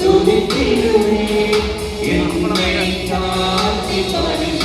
துதித்திடுவே என்னை காத்தி பணி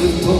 de.